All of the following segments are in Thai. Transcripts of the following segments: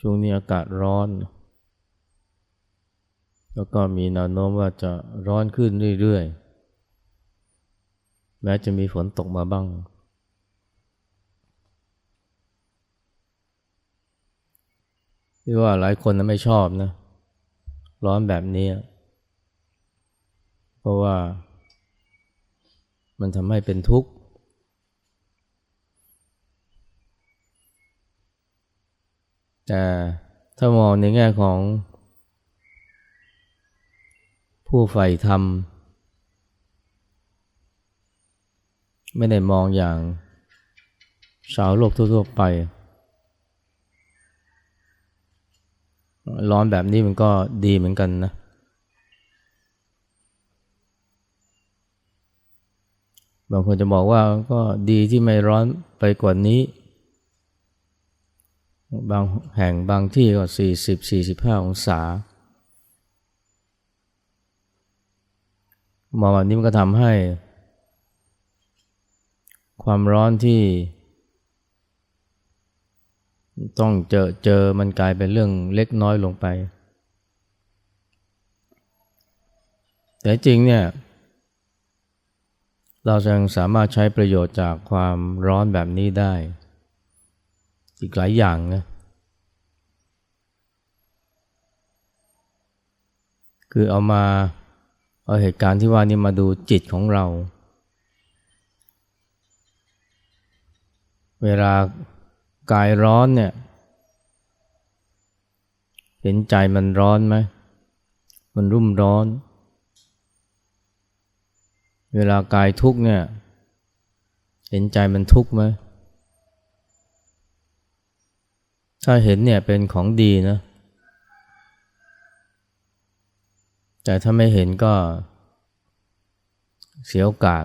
ช่วงนี้อากาศร้อน แล้วก็มีแนวโน้มว่าจะร้อนขึ้นเรื่อยๆ แม้จะมีฝนตกมาบ้าง ที่ว่าหลายคนนะไม่ชอบนะ ร้อนแบบนี้ เพราะว่ามันทำให้เป็นทุกข์ แต่ถ้ามองในแง่ของ ผู้ใฝ่ธรรม ไม่ได้มองอย่าง ชาวโลกทั่วๆไป ร้อนแบบนี้มันก็ดีเหมือนกันนะ บางคนจะบอกว่าก็ดีที่ไม่ร้อนไปกว่านี้ บางแห่งบางที่ก็ 40-45 องศามองแบบนี้มันก็ทำให้ ความร้อนที่ ต้องเจอเจอมันกลายเป็นเรื่องเล็กน้อยลงไป แต่จริงเนี่ย เรายังสามารถใช้ประโยชน์จากความร้อนแบบนี้ได้ อีกหลายอย่างนะคือเอามาเอาเหตุการณ์ที่ว่านี่มาดูจิตของเรา เวลากายร้อนเนี่ย เห็นใจมันร้อนไหม มันรุ่มร้อน เวลากายทุกเนี่ย เห็นใจมันทุกข์ไหม ถ้าเห็นเนี่ยเป็นของดีนะ แต่ถ้าไม่เห็นก็เสียโอกาส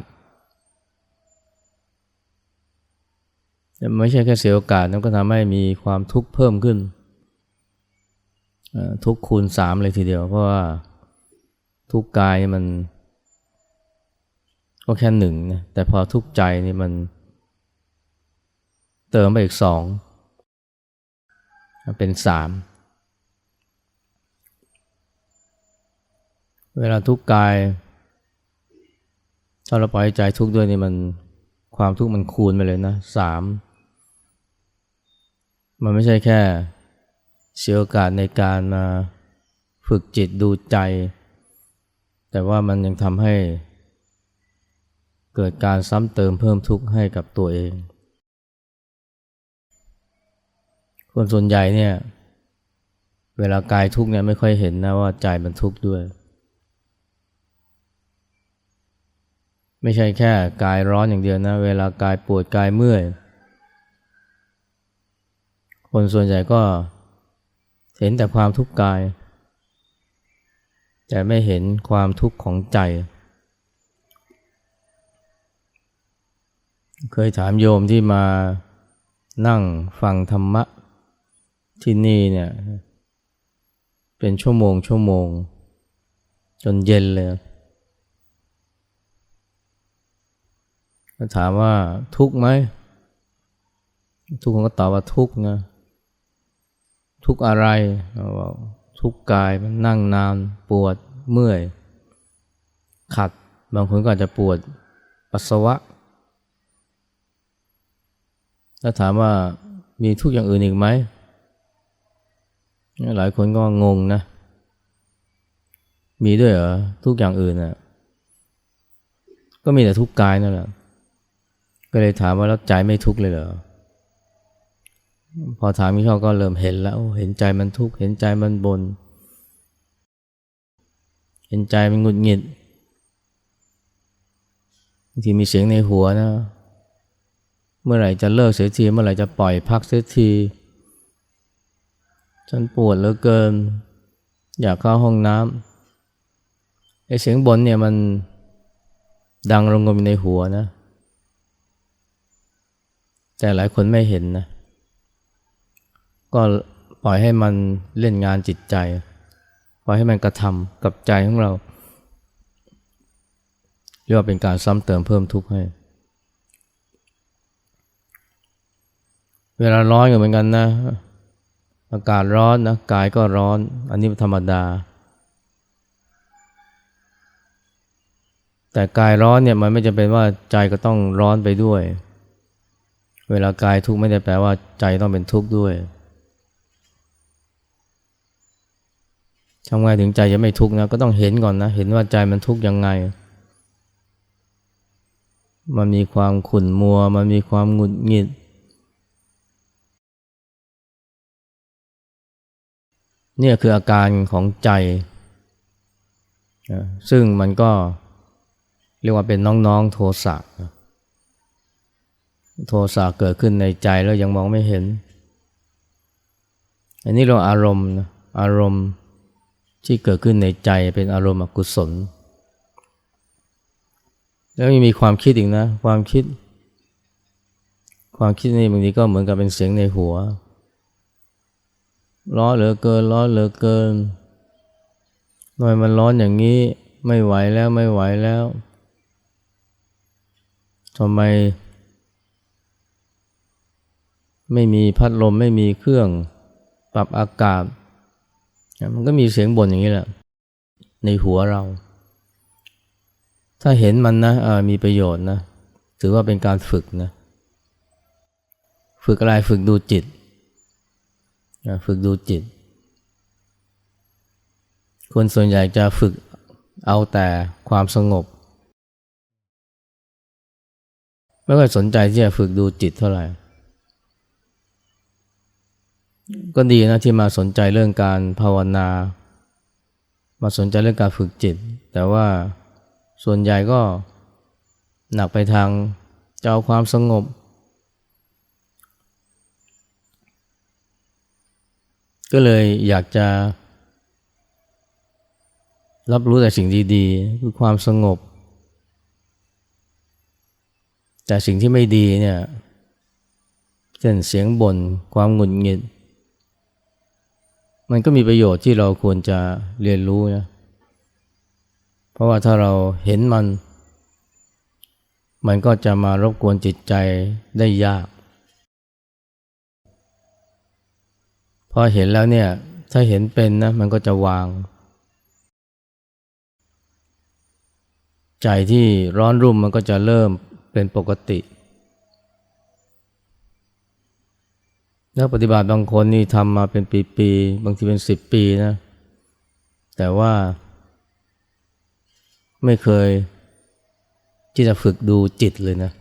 ไม่ใช่แค่เสียโอกาสนั่นก็ทำให้มีความทุกข์เพิ่มขึ้น ทุกข์คูณสามเลยทีเดียว เพราะว่าทุกข์กายมัน ก็แค่หนึ่งนะแต่พอทุกข์ใจนี่มันเติมไปอีกสอง เป็นสามเวลาทุกข์กาย ถ้าเราปล่อยใจทุกข์ด้วยนี่มันความทุกข์มันคูณไปเลยนะสามมันไม่ใช่แค่เสียโอกาสในการมาฝึกจิตดูใจ แต่ว่ามันยังทำให้เกิดการซ้ำเติมเพิ่มทุกข์ให้กับตัวเอง คนส่วนใหญ่เนี่ย เวลากายทุกเนี่ยไม่ค่อยเห็นนะว่าใจมันทุกข์ด้วย ไม่ใช่แค่กายร้อนอย่างเดียวนะ เวลากายปวดกายเมื่อย คนส่วนใหญ่ก็เห็นแต่ความทุกข์กาย แต่ไม่เห็นความทุกข์ของใจ เคยถามโยมที่มานั่งฟังธรรมะ ที่นี่เนี่ย เป็นชั่วโมงชั่วโมง จนเย็นเลยถามว่าทุกไหม ทุกคนก็ตอบว่าทุกนะ ทุกอะไรบอกทุกกายมันนั่งนานปวดเมื่อย ขัด บางคนก็อาจจะปวดปัสสาวะ แล้วถามว่ามีทุกอย่างอื่นอีกไหม หลายคนก็งงนะ มีด้วยเหรอทุกอย่างอื่นอะ ก็มีแต่ทุกกายนั่นแหละ ก็เลยถามว่าแล้วใจไม่ทุกเลยเหรอ พอถามพี่เขาก็เริ่มเห็นแล้ว เห็นใจมันทุกข์ เห็นใจมันบนเห็นใจมันหงุดหงิดบางทีมีเสียงในหัวนะ เมื่อไหร่จะเลิกเสียที เมื่อไหร่จะปล่อยพักเสียที ฉันปวดเหลือเกิน อยากเข้าห้องน้ำไอเสียงบนเนี่ยมันดังรงงมในหัวนะ แต่หลายคนไม่เห็นนะ ก็ปล่อยให้มันเล่นงานจิตใจ ปล่อยให้มันกระทำกับใจของเราเรียกว่าเป็นการซ้ำเติมเพิ่มทุกข์ให้ เวลาร้อนก็เหมือนกันนะ อากาศร้อนนะกายก็ร้อน อันนี้ธรรมดา แต่กายร้อนเนี่ยมันไม่จำเป็นว่าใจก็ต้องร้อนไปด้วย เวลากายทุกข์ไม่ได้แปลว่าใจต้องเป็นทุกข์ด้วยทำไงถึงใจจะไม่ทุกข์นะก็ต้องเห็นก่อนนะ เห็นว่าใจมันทุกข์ยังไง มันมีความขุ่นมัว มันมีความหงุดหงิด เนี่ยคืออาการของใจ ซึ่งมันก็เรียกว่าเป็นน้องๆโทสะโทสะเกิดขึ้นในใจแล้วยังมองไม่เห็น อันนี้เราอารมณ์อารมณ์ที่เกิดขึ้นในใจเป็นอารมณ์อกุศล แล้วยังมีความคิดอีกนะ ความคิด ความคิดนี่บางทีก็เหมือนกับเป็นเสียงในหัว ร้อนเหลือเกิน ร้อนเหลือเกินทำไมมันร้อนอย่างนี้ไม่ไหวแล้วไม่ไหวแล้วทำไม ไม่มีพัดลมไม่มีเครื่องปรับอากาศ มันก็มีเสียงบ่นอย่างนี้แหละ ในหัวเรา ถ้าเห็นมันนะมีประโยชน์นะ ถือว่าเป็นการฝึกนะ ฝึกอะไรฝึกดูจิต ฝึกดูจิต คนส่วนใหญ่จะฝึกเอาแต่ความสงบ ไม่ค่อยสนใจที่จะฝึกดูจิตเท่าไหร่ ก็ดีนะที่มาสนใจเรื่องการภาวนา มาสนใจเรื่องการฝึกจิต แต่ว่าส่วนใหญ่ก็หนักไปทางจะเอาความสงบ ก็เลยอยากจะ รับรู้แต่สิ่งดีๆ คือความสงบ แต่สิ่งที่ไม่ดีเนี่ยเช่นเสียงบน่นความหงุดหงิด มันก็มีประโยชน์ที่เราควรจะเรียนรู้นะเพราะว่าถ้าเราเห็นมัน มันก็จะมารบกวนจิตใจได้ยาก พอเห็นแล้วเนี่ย ถ้าเห็นเป็นนะ มันก็จะวาง ใจที่ร้อนรุ่มมันก็จะเริ่มเป็นปกติ นักปฏิบัติบางคนนี่ทำมาเป็นปีๆ บางทีเป็นสิบปีนะ แต่ว่าไม่เคยที่จะฝึกดูจิตเลยนะ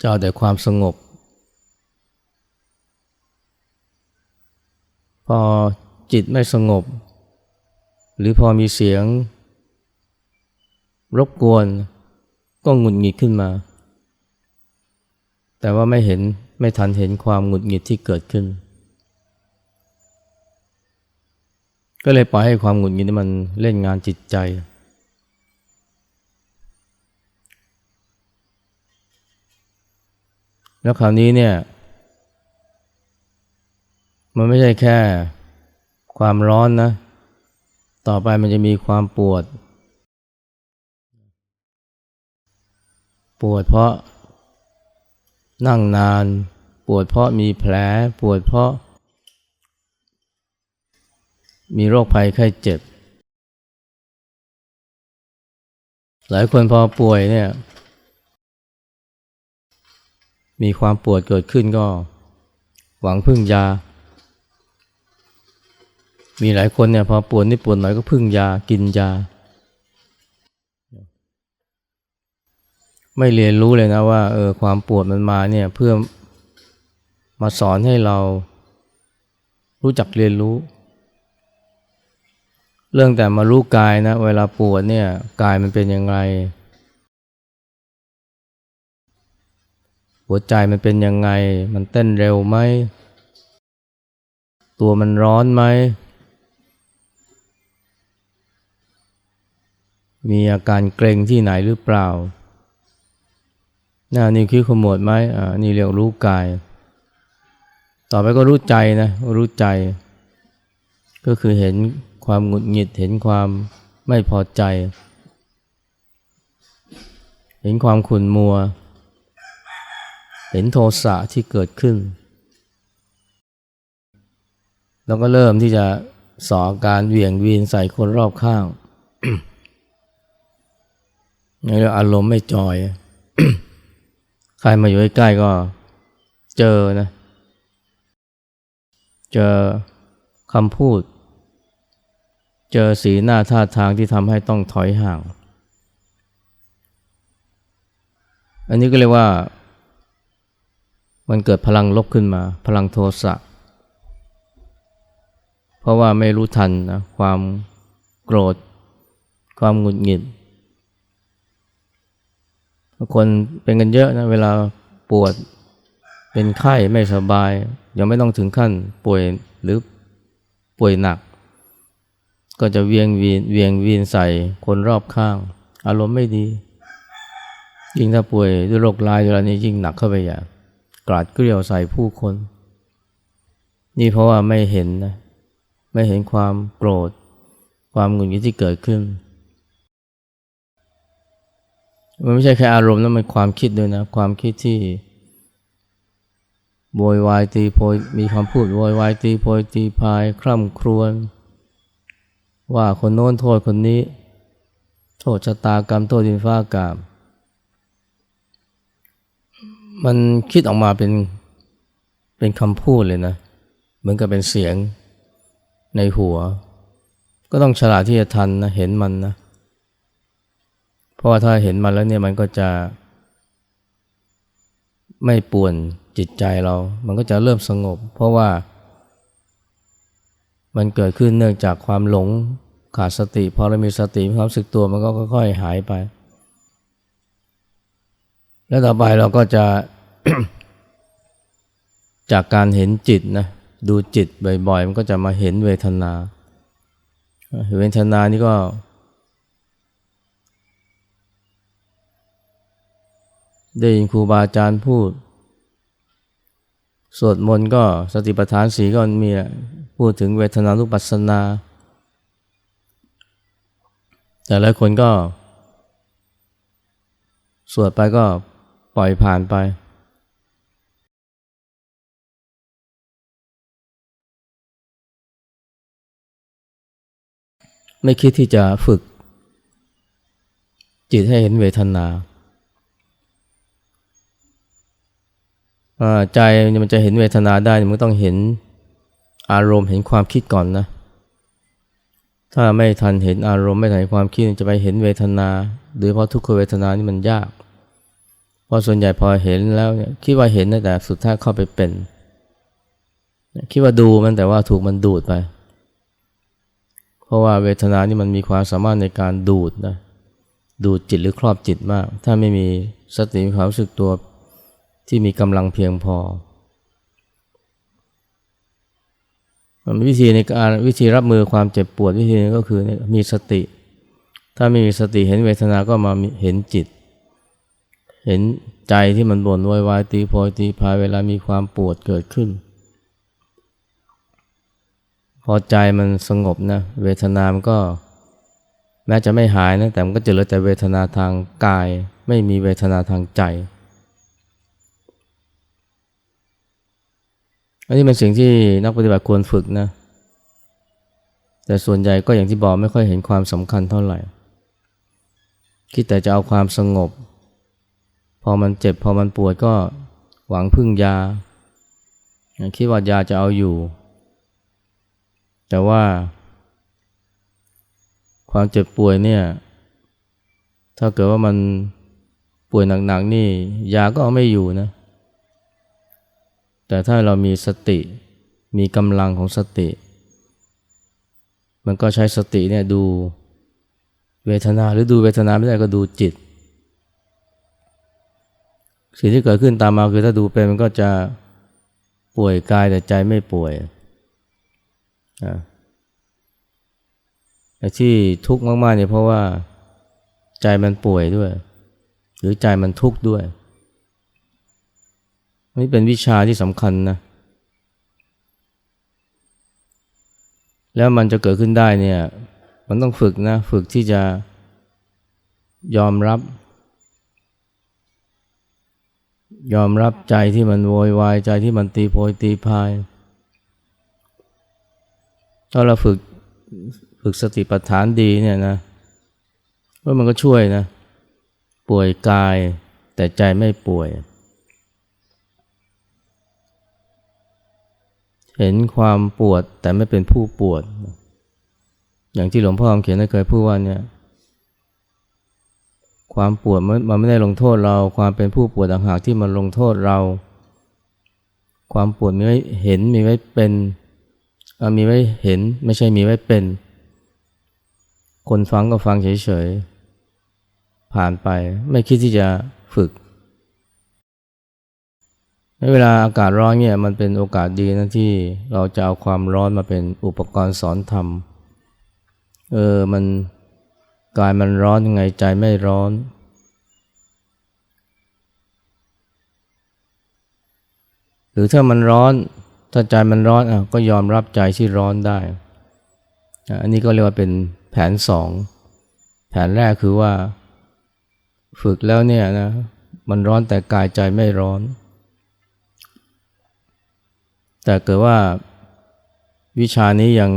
จะเอาแต่ความสงบ พอจิตไม่สงบ หรือพอมีเสียง รบกวน ก็หงุดหงิดขึ้นมา แต่ว่าไม่เห็นไม่ทันเห็นความหงุดหงิดที่เกิดขึ้น ก็เลยปล่อยให้ความหงุดหงิดมันเล่นงานจิตใจ แล้วคราวนี้เนี่ย มันไม่ใช่แค่ความร้อนนะ ต่อไปมันจะมีความปวด ปวดเพราะนั่งนาน ปวดเพราะมีแผล ปวดเพราะ มีโรคภัยไข้เจ็บ หลายคนพอป่วยเนี่ย มีความปวดเกิดขึ้นก็ หวังพึ่งยา มีหลายคนเนี่ยพอปวดนี่ปวดหน่อยก็พึ่งยากินยา ไม่เรียนรู้เลยนะว่าเออความปวดมันมาเนี่ยเพื่อมาสอนให้เรารู้จักเรียนรู้ เรื่องแต่มารู้กายนะ เวลาปวดเนี่ยกายมันเป็นยังไงหัวใจมันเป็นยังไง มันเต้นเร็วไหม ตัวมันร้อนไหม มีอาการเกร็งที่ไหนหรือเปล่าน่านี่คิดขมวดไหมอ่านี่เรียกรู้กาย ต่อไปก็รู้ใจนะรู้ใจ ก็คือเห็นความหงุดหงิดเห็นความไม่พอใจ เห็นความขุ่นมัว เห็นโทสะที่เกิดขึ้น แล้วก็เริ่มที่จะสอการเหวี่ยงวีนใส่คนรอบข้าง นี่เรียกอารมณ์ไม่จอย ใครมาอยู่ใกล้ๆก็เจอนะ เจอคำพูด เจอสีหน้าท่าทางที่ทำให้ต้องถอยห่าง อันนี้ก็เรียกว่า มันเกิดพลังลบขึ้นมา พลังโทสะ เพราะว่าไม่รู้ทันนะความโกรธ ความหงุดหงิด คนเป็นกันเยอะนะเวลาปวดเป็นไข้ไม่สบาย ยังไม่ต้องถึงขั้นป่วยหรือป่วยหนัก ก็จะเวียงวีนเวียงวีนใส่คนรอบข้าง อารมณ์ไม่ดี ยิ่งถ้าป่วยด้วยโรคร้ายเวลานี้ยิ่งหนักเข้าไปอย่างกราดเกลียวใส่ผู้คน นี่เพราะว่าไม่เห็นนะไม่เห็นความโกรธ ความหงุดหงิดที่เกิดขึ้น มันไม่ใช่แค่อารมณ์นะมันความคิดด้วยนะ ความคิดที่โวยวายตีโพยมีคำพูดโวยวายตีโพยตีพายคร่ำครวญว่าคนโน้นโทษคนนี้ โทษชะตากรรมโทษดินฟ้ากาศมันคิดออกมาเป็นเป็นคำพูดเลยนะ เหมือนกับเป็นเสียงในหัว ก็ต้องฉลาดที่จะทันนะ เห็นมันนะเพราะว่าถ้าเห็นมันแล้วเนี่ยมันก็จะ ไม่ป่วนจิตใจเรา มันก็จะเริ่มสงบ เพราะว่า มันเกิดขึ้นเนื่องจากความหลงขาดสติพอเรามีสติความสึกตัวมันก็ค่อยๆหายไป แล้วต่อไปเราก็จะ จากการเห็นจิตนะดูจิตบ่อยๆ มันก็จะมาเห็นเวทนา เวทนานี่ก็ ได้ยินครูบาอาจารย์พูด สวดมนต์ก็สติปัฏฐานสีก็มีพูดถึงเวทนานุปัสสนา แต่หลายคนก็ สวดไปก็ปล่อยผ่านไป ไม่คิดที่จะฝึกจิตให้เห็นเวทนา ใจมันจะเห็นเวทนาได้มันต้องเห็นอารมณ์เห็นความคิดก่อนนะ ถ้าไม่ทันเห็นอารมณ์ไม่ทันความคิดจะไปเห็นเวทนาโดยเพราะทุกขเวทนานี่มันยาก เพราะส่วนใหญ่พอเห็นแล้วเนี่ยคิดว่าเห็นแต่สุดท้ายเข้าไปเป็น คิดว่าดูมันแต่ว่าถูกมันดูดไป เพราะว่าเวทนานี่มันมีความสามารถในการดูดนะดูดจิตหรือครอบจิตมาก ถ้าไม่มีสติความรู้สึกตัว ที่มีกำลังเพียงพอวิธีในการวิธีรับมือความเจ็บปวดวิธีนึงก็คือมีสติ ถ้าไม่มีสติเห็นเวทนาก็มาเห็นจิต เห็นใจที่มันบ่นวายวายตีโพยตีพายเวลามีความปวดเกิดขึ้น พอใจมันสงบนะเวทนามันก็ แม้จะไม่หายนะแต่มันก็จะเหลือแต่เวทนาทางกาย ไม่มีเวทนาทางใจ อันนี้เป็นสิ่งที่นักปฏิบัติควรฝึกนะ แต่ส่วนใหญ่ก็อย่างที่บอกไม่ค่อยเห็นความสำคัญเท่าไหร่ คิดแต่จะเอาความสงบ พอมันเจ็บพอมันปวดก็หวังพึ่งยา คิดว่ายาจะเอาอยู่ แต่ว่าความเจ็บป่วยเนี่ย ถ้าเกิดว่ามันป่วยหนักๆนี่ ยาก็เอาไม่อยู่นะ แต่ถ้าเรามีสติมีกำลังของสติ มันก็ใช้สติเนี่ยดูเวทนาหรือดูเวทนาไม่ได้ก็ดูจิต สิ่งที่เกิดขึ้นตามมาคือถ้าดูเป็นมันก็จะป่วยกายแต่ใจไม่ป่วยไอ้ที่ทุกข์มากๆเนี่ยเพราะว่าใจมันป่วยด้วย หรือใจมันทุกข์ด้วย นี่เป็นวิชาที่สำคัญนะ แล้วมันจะเกิดขึ้นได้เนี่ย มันต้องฝึกนะ ฝึกที่จะยอมรับ ยอมรับใจที่มันโวยวายใจที่มันตีโพยตีพาย ถ้าเราฝึกฝึกสติปัฏฐานดีเนี่ยนะว่ามันก็ช่วยนะ ป่วยกายแต่ใจไม่ป่วย เห็นความปวดแต่ไม่เป็นผู้ปวด อย่างที่หลวงพ่อคำเขียนเคยพูดว่าเนี่ย ความปวดมันมันไม่ได้ลงโทษเรา ความเป็นผู้ปวดต่างหากที่มันลงโทษเรา ความปวดมีไว้เห็นมีไว้เป็นมีไว้เห็นไม่ใช่มีไว้เป็น คนฟังก็ฟังเฉยๆผ่านไป ไม่คิดที่จะฝึก เวลาอากาศร้อนเนี่ยมันเป็นโอกาสดีนะที่เราจะเอาความร้อนมาเป็นอุปกรณ์สอนธรรม เออมันกายมันร้อนยังไงใจไม่ร้อน หรือถ้ามันร้อนถ้าใจมันร้อนอะก็ยอมรับใจที่ร้อนได้ อันนี้ก็เรียกว่าเป็นแผนสองแผนแรกคือว่า ฝึกแล้วเนี่ยนะมันร้อนแต่กายใจไม่ร้อน แต่เกิดว่าวิชานี้ยัง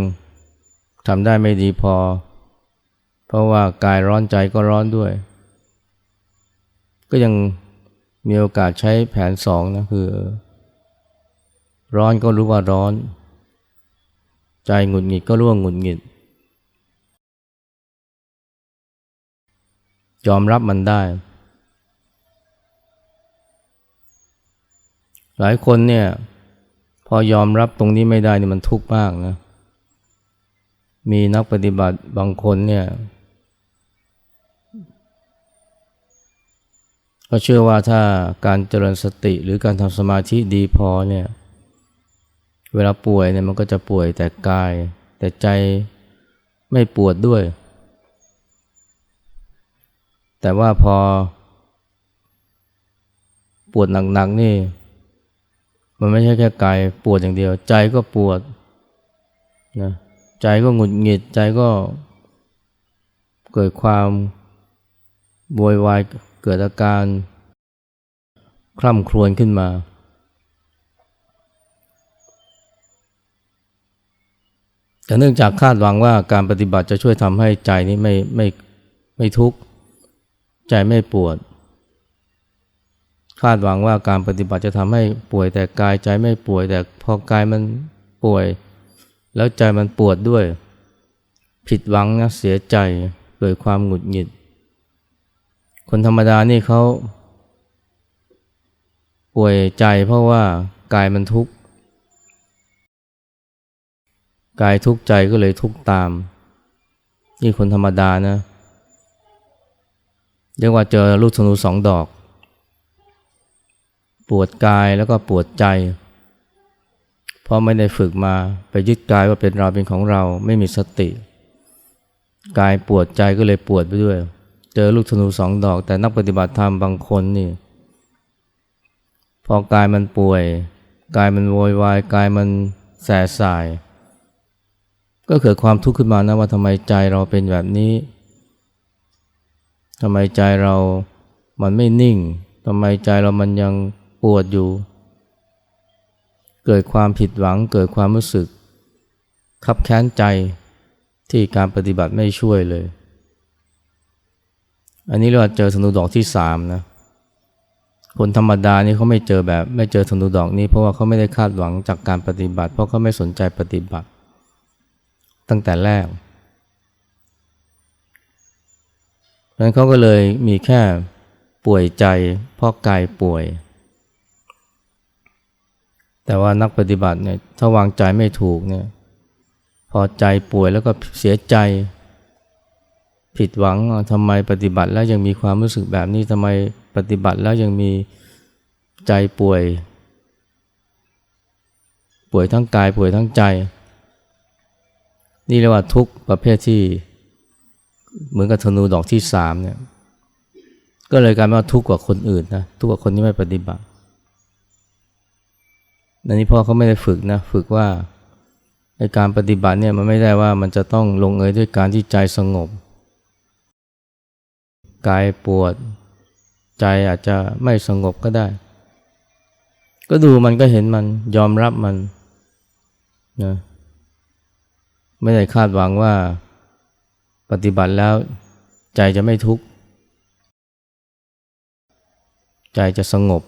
ทำได้ไม่ดีพอ เพราะว่ากายร้อนใจก็ร้อนด้วย ก็ยังมีโอกาสใช้แผนสองนะคือ ร้อนก็รู้ว่าร้อน ใจหงุดหงิดก็รู้ว่าหงุดหงิด ยอมรับมันได้ หลายคนเนี่ย อยอมรับตรงนี้ไม่ได้นี่มันทุกข์มากนะ มีนักปฏิบัติบางคนเนี่ยก็เชื่อว่าถ้าการเจริญสติหรือการทำสมาธิดีพอเนี่ยเวลาป่วยเนี่ยมันก็จะป่วยแต่กาย แต่ใจไม่ปวดด้วย แต่ว่าพอ ปวดหนักๆนี่ มันไม่ใช่แค่กายปวดอย่างเดียว ใจก็ปวดนะใจก็หงุดหงิดใจก็เกิดความโวยวายเกิดอาการคร่ำครวญขึ้นมา แต่เนื่องจากคาดหวังว่าการปฏิบัติจะช่วยทำให้ใจนี้ไม่ไม่ไม่ทุกข์ ใจไม่ปวด คาดหวังว่าการปฏิบัติจะทำให้ป่วยแต่กายใจไม่ป่วย แต่พอกายมันป่วย แล้วใจมันปวดด้วย ผิดหวังนะเสียใจเกิดความหงุดหงิด คนธรรมดานี่เขาป่วยใจเพราะว่ากายมันทุกข์กายทุกข์ใจก็เลยทุกข์ตาม นี่คนธรรมดานะเรียกว่าเจอลูกธนูสองดอก วดกายแล้วก็ปวดใจ เพราะไม่ได้ฝึกมาไปยึดกายว่าเป็นเราเป็นของเราไม่มีสติ กายปวดใจก็เลยปวดไปด้วย เจอลูกธนูสองดอก แต่นักปฏิบัติธรรมบางคนนี่ พอกายมันป่วย กายมันโวยวายกายมันแสสาย ก็เกิดความทุกข์ขึ้นมานะว่าทำไมใจเราเป็นแบบนี้ทำไมใจเรามันไม่นิ่งทำไมใจเรามันยัง ปวดอยู่ เกิดความผิดหวังเกิดความรู้สึก ขับแค้นใจที่การปฏิบัติไม่ช่วยเลย อันนี้เราเจอธนูดอกที่สามนะคนธรรมดานี่เขาไม่เจอแบบ ไม่เจอธนูดอกนี้ เพราะว่าเขาไม่ได้คาดหวังจากการปฏิบัติ เพราะเขาไม่สนใจปฏิบัติ ตั้งแต่แรกเพราะนั้นเขาก็เลยมีแค่ป่วยใจเพราะกายป่วย แต่ว่านักปฏิบัติเนี่ยถ้าวางใจไม่ถูกเนี่ยพอใจป่วยแล้วก็เสียใจ ผิดหวังทำไมปฏิบัติแล้วยังมีความรู้สึกแบบนี้ทำไมปฏิบัติแล้วยังมีใจป่วย ป่วยทั้งกายป่วยทั้งใจ นี่เรียกว่าทุกข์ประเภทที่ เหมือนกับธนูดอกที่สามเนี่ยก็เลยกลายเป็นว่าทุกข์กว่าคนอื่นนะทุกข์กว่าคนที่ไม่ปฏิบัติ อันนี้พ่อเขาไม่ได้ฝึกนะ ฝึกว่าในการปฏิบัติเนี่ยมันไม่ได้ว่ามันจะต้องลงเอยด้วยการที่ใจสงบ กายปวด ใจอาจจะไม่สงบก็ได้ ก็ดูมันก็เห็นมันยอมรับมันนะไม่ได้คาดหวังว่าปฏิบัติแล้วใจจะไม่ทุกข์ ใจจะสงบ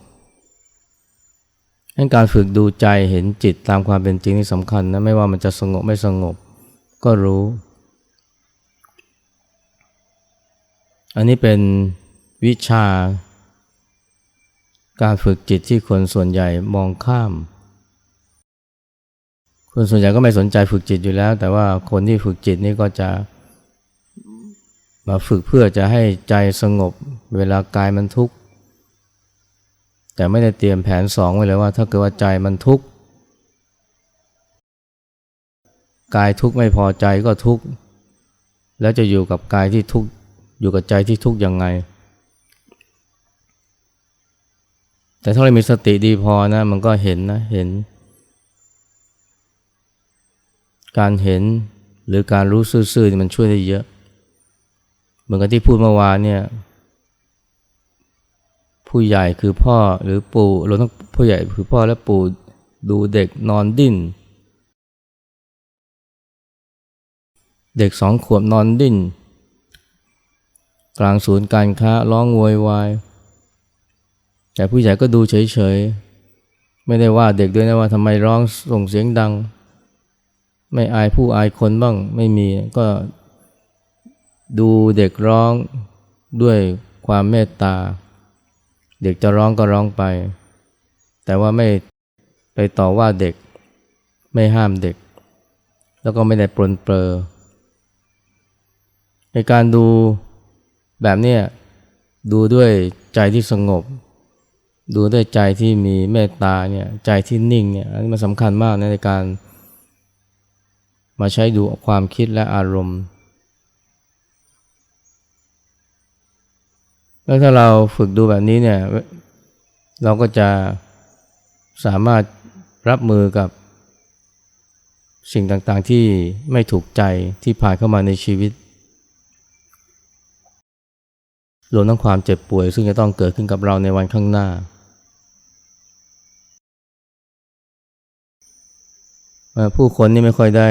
การฝึกดูใจเห็นจิตตามความเป็นจริงนี่สำคัญนะไม่ว่ามันจะสงบไม่สงบ ก็รู้ อันนี้เป็นวิชา การฝึกจิตที่คนส่วนใหญ่มองข้าม คนส่วนใหญ่ก็ไม่สนใจฝึกจิตอยู่แล้ว แต่ว่าคนที่ฝึกจิตนี่ก็จะมาฝึกเพื่อจะให้ใจสงบ เวลากายมันทุกข์ แต่ไม่ได้เตรียมแผนสองไว้เลยว่า ถ้าเกิดว่าใจมันทุกข์กายทุกข์ไม่พอใจก็ทุกข์แล้วจะอยู่กับกายที่ทุกข์อยู่กับใจที่ทุกข์ยังไง แต่ถ้าเรามีสติดีพอนะ มันก็เห็นนะเห็น การเห็นหรือการรู้ซื่อๆมันช่วยได้เยอะ เหมือนกับที่พูดเมื่อวานเนี่ย ผู้ใหญ่คือพ่อหรือปู่เราต้องผู้ใหญ่คือพ่อและปู่ดูเด็กนอนดิ้น เด็กสองขวบนอนดิ้น กลางศูนย์การค้าร้องโวยวายแต่ผู้ใหญ่ก็ดูเฉยๆ ไม่ได้ว่าเด็กด้วยนะว่าทำไมร้องส่งเสียงดัง ไม่อายผู้อายคนบ้างไม่มีก็ดูเด็กร้องด้วยความเมตตา เด็กจะร้องก็ร้องไป แต่ว่าไม่ไปต่อว่าเด็ก ไม่ห้ามเด็ก แล้วก็ไม่ได้ปลนเปลอในการดูแบบนี้ดูด้วยใจที่สงบ ดูด้วยใจที่มีเมตตาเนี่ยใจที่นิ่งเนี่ยอันนี้มันสำคัญมากในการ มาใช้ดูความคิดและอารมณ์ แล้วถ้าเราฝึกดูแบบนี้เนี่ย เราก็จะสามารถรับมือกับสิ่งต่างๆที่ไม่ถูกใจที่ผ่านเข้ามาในชีวิตรวมทั้งความเจ็บป่วย ซึ่งจะต้องเกิดขึ้นกับเราในวันข้างหน้า ผู้คนนี่ไม่ค่อยได้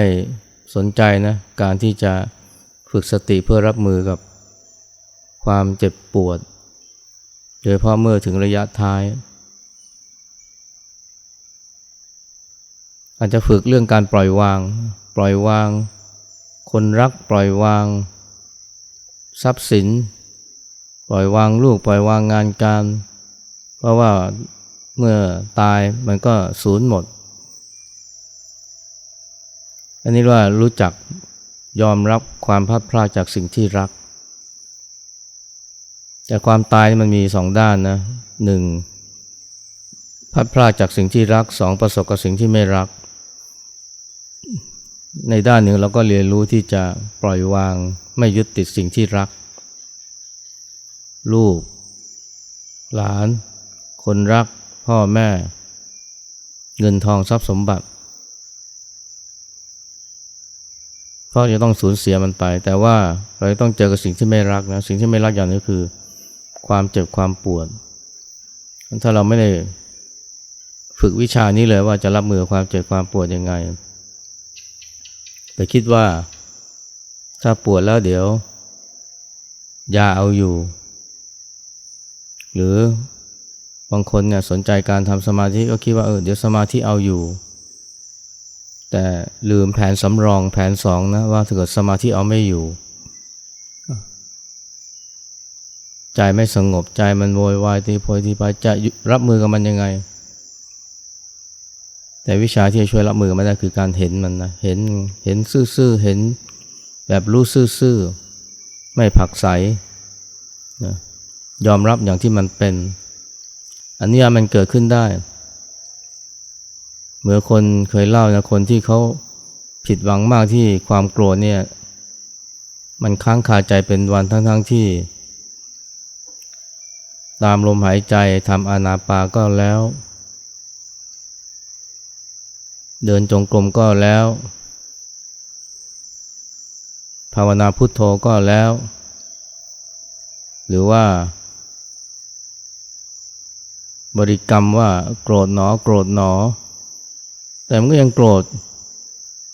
สนใจนะ การที่จะฝึกสติเพื่อรับมือกับ ความเจ็บปวด โดยเพราะเมื่อถึงระยะท้าย อาจจะฝึกเรื่องการปล่อยวาง ปล่อยวาง คนรักปล่อยวาง ทรัพย์สิน ปล่อยวางลูกปล่อยวางงานการ เพราะว่าเมื่อตายมันก็สูญหมด อันนี้ว่ารู้จักยอมรับความพัดพลาดจากสิ่งที่รัก แต่ความตายมันมีสองด้านนะหนึ่งพัดพลาดจากสิ่งที่รักสองประสบกับสิ่งที่ไม่รัก ในด้านหนึ่งเราก็เรียนรู้ที่จะปล่อยวางไม่ยึดติดสิ่งที่รัก ลูก หลาน คนรัก พ่อแม่ เงินทองทรัพย์สมบัติ เพราะจะต้องสูญเสียมันไป แต่ว่าเราต้องเจอกับสิ่งที่ไม่รักนะสิ่งที่ไม่รักอย่างนี้คือ ความเจ็บความปวด ถ้าเราไม่ได้ฝึกวิชานี้เลยว่าจะรับมือความเจ็บความปวดยังไง ไปคิดว่า ถ้าปวดแล้วเดี๋ยวยาเอาอยู่ หรือบางคนเนี่ยสนใจการทำสมาธิก็คิดว่าเออเดี๋ยวสมาธิเอาอยู่ แต่ลืมแผนสำรองแผนสองนะว่าถ้าเกิดสมาธิเอาไม่อยู่ ใจไม่สงบใจมันโวยวายตีโพยตีไปจะรับมือกับมันยังไง แต่วิชาที่จะช่วยรับมือกับมันได้คือการเห็นมันนะเห็นเห็นซื่อๆเห็นแบบรู้ซื่อๆไม่ผักใสนะยอมรับอย่างที่มันเป็น อันนี้มันเกิดขึ้นได้เมื่อคนเคยเล่านะคนที่เขาผิดหวังมากที่ความโกรธเนี่ย มันค้างคาใจเป็นวันทั้งๆทที่ ตามลมหายใจทำอานาปาก็แล้ว เดินจงกรมก็แล้ว ภาวนาพุทโธก็แล้ว หรือว่า บริกรรมว่าโกรธหนอ โกรธหนอ แต่มันก็ยังโกรธ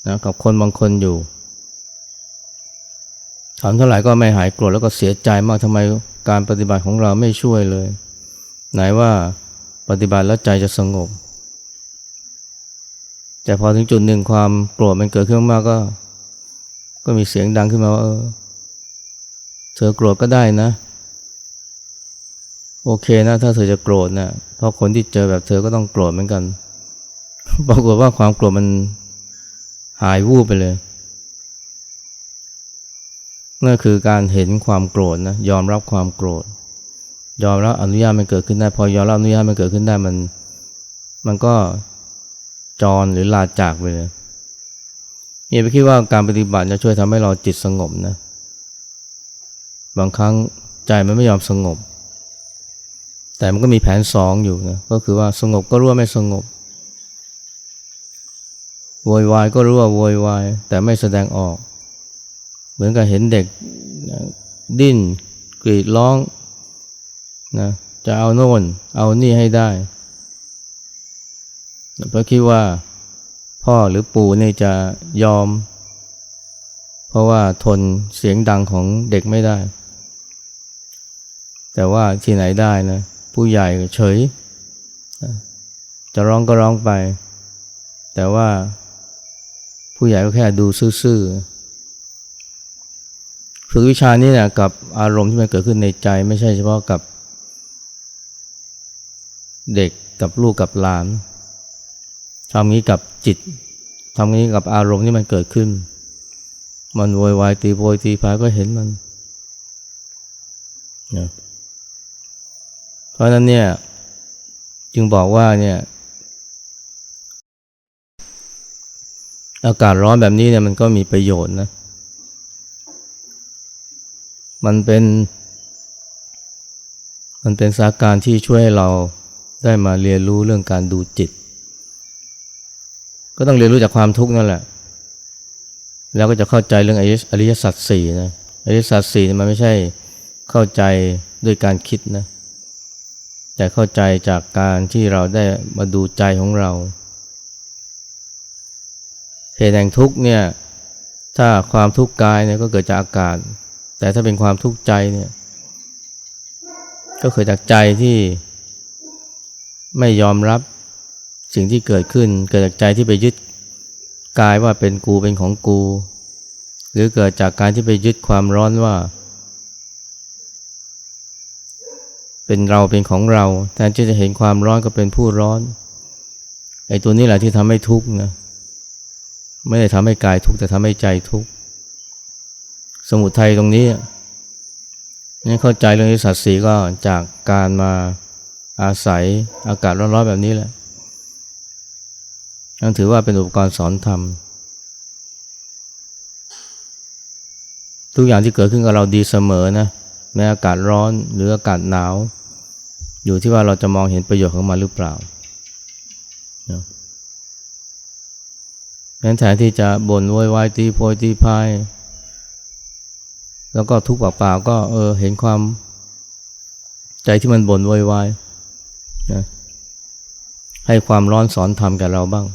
นะกับคนบางคนอยู่ ถามเท่าไหร่ก็ไม่หายโกรธแล้วก็เสียใจมากทำไมการปฏิบัติของเราไม่ช่วยเลย ไหนว่าปฏิบัติแล้วใจจะสงบ แต่พอถึงจุดหนึ่งความโกรธมันเกิดขึ้นมากก็ ก็มีเสียงดังขึ้นมาว่าเออเธอโกรธก็ได้นะ โอเคนะ ถ้าเธอจะโกรธนะเพราะคนที่เจอแบบเธอก็ต้องโกรธเหมือนกันปรากฏว่าความโกรธมันหายวูบไปเลย นั่นคือการเห็นความโกรธนะยอมรับความโกรธ ยอมรับอนุญาตมันเกิดขึ้นได้ พอยอมรับอนุญาตมันเกิดขึ้นได้มัน มันก็จรหรือลาจากไปเลยอย่าไปคิดว่าการปฏิบัติจะช่วยทำให้เราจิตสงบนะบางครั้งใจมันไม่ยอมสงบ แต่มันก็มีแผนสองอยู่นะก็คือว่าสงบก็รู้ว่าไม่สงบโวยวายก็รู้ว่าโวยวายแต่ไม่แสดงออก เหมือนกับเห็นเด็กดิ้นกรีดร้องนะจะเอาโน่น เอานี่ให้ได้เพราะคิดว่าพ่อหรือปู่นี่จะยอม เพราะว่าทนเสียงดังของเด็กไม่ได้ แต่ว่าที่ไหนได้นะผู้ใหญ่เฉย จะร้องก็ร้องไป แต่ว่าผู้ใหญ่ก็แค่ดูซื่อๆ ฝึกวิชานี้นะกับอารมณ์ที่มันเกิดขึ้นในใจไม่ใช่เฉพาะกับ เด็กกับลูกกับหลานทำนี้กับจิตทำนี้กับอารมณ์ที่มันเกิดขึ้น มันโวยวายตีโพยตีพายก็เห็นมันนะเพราะฉะนั้นเนี่ยจึงบอกว่าเนี่ยอากาศร้อนแบบนี้เนี่ยมันก็มีประโยชน์นะ มันเป็น มันเป็นสาการที่ช่วยให้เราได้มาเรียนรู้เรื่องการดูจิต ก็ต้องเรียนรู้จากความทุกข์นั่นแหละ แล้วก็จะเข้าใจเรื่องอริยสัจสี่นะอริยสัจสี่มันไม่ใช่เข้าใจด้วยการคิดนะแต่เข้าใจจากการที่เราได้มาดูใจของเรา เหตุแห่งทุกข์เนี่ยถ้าความทุกข์กายเนี่ยก็เกิดจากอากาศ แต่ถ้าเป็นความทุกข์ใจเนี่ย ก็เกิดจากใจที่ไม่ยอมรับสิ่งที่เกิดขึ้น เกิดจากใจที่ไปยึดกายว่าเป็นกูเป็นของกู หรือเกิดจากการที่ไปยึดความร้อนว่า เป็นเราเป็นของเราแทนที่จะเห็นความร้อนก็เป็นผู้ร้อนไอ้ตัวนี้แหละที่ทำให้ทุกข์นะไม่ได้ทำให้กายทุกข์แต่ทำให้ใจทุกข์ สมุทัยตรงนี้นี่เข้าใจเรื่องสัตว์สีก็จากการมาอาศัยอากาศร้อนๆแบบนี้แหละยังถือว่าเป็นอุปกรณ์สอนธรรม ทุกอย่างที่เกิดขึ้นกับเราดีเสมอนะแม้อากาศร้อนหรืออากาศหนาว อยู่ที่ว่าเราจะมองเห็นประโยชน์ของมันหรือเปล่าดังนั้นแทนที่จะบ่นโวยวายตีโพยตีพาย แล้วก็ทุกข์เปล่าๆก็เออเห็นความใจที่มันบ่นวอยวายนะให้ความร้อนสอนธรรมกับเราบ้าง